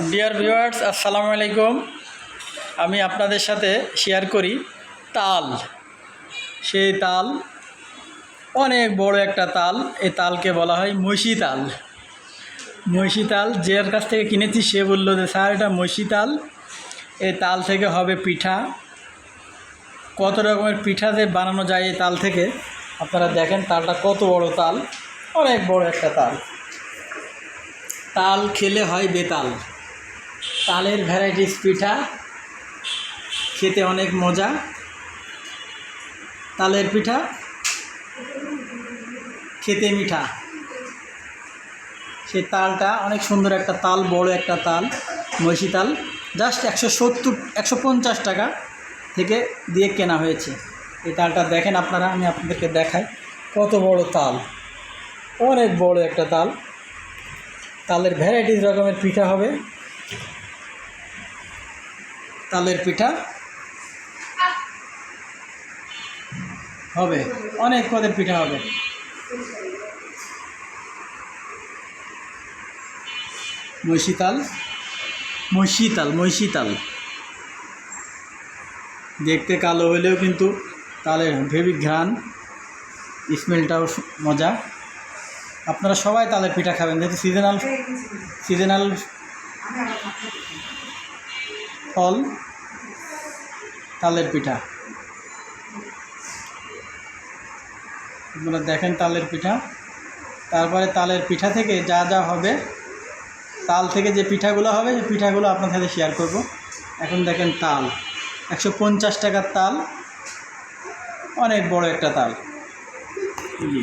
Deer আসসালামু আলাইকুম। আমি আপনাদের সাথে শেয়ার করি তাল। সেই তাল, অনেক বড় একটা তাল। এই তালকে বলা হয় মৈশি তাল। মৈশি তাল যার কাছ থেকে কিনেছি, সে বলল যে, স্যার, এটা মৈশি তাল। এই তাল থেকে হবে পিঠা। কত রকমের পিঠা যে বানানো যায় এই তাল থেকে? আপনারা দেখেন তালটা কত বড় তাল। অনেক বড় একটা তাল। তাল খেলে হয় বেতাল। তালের ভ্যারাইটিস পিঠা, খেতে অনেক মজা। তালের পিঠা, খেতে মিঠা। সেই তালটা অনেক সুন্দর একটা তাল, বড় একটা তাল, মহিষী তাল জাস্ট একশো সত্তর, একশো পঞ্চাশ টাকা থেকে দিয়ে কেনা হয়েছে। এই তালটা দেখেন আপনারা, আমি আপনাদেরকে দেখাই। কত বড় তাল। অনেক বড় একটা তাল। তালের ভ্যারাইটিস রকমের পিঠা হবে। তালের পিঠা? হবে। অনেক পদের পিঠা হবে। মৈশি তাল? মৈশি তাল মৈশি তাল। দেখতে কালো হলেও কিন্তু তালের ভেবি ঘ্রাণ। স্মেলটাও মজা। আপনারা সবাই তালের পিঠা খাবেন যেহেতু সিজনাল সিজনাল ফল তালের পিঠা। আপনারা দেখেন তালের পিঠা। তারপরে তালের পিঠা থেকে যা যা হবে, তাল থেকে যে পিঠাগুলো হবে সেই পিঠাগুলো আপনার সাথে শেয়ার করব। এখন দেখেন তাল। একশো পঞ্চাশ টাকার তাল, অনেক বড় একটা তাল। জি।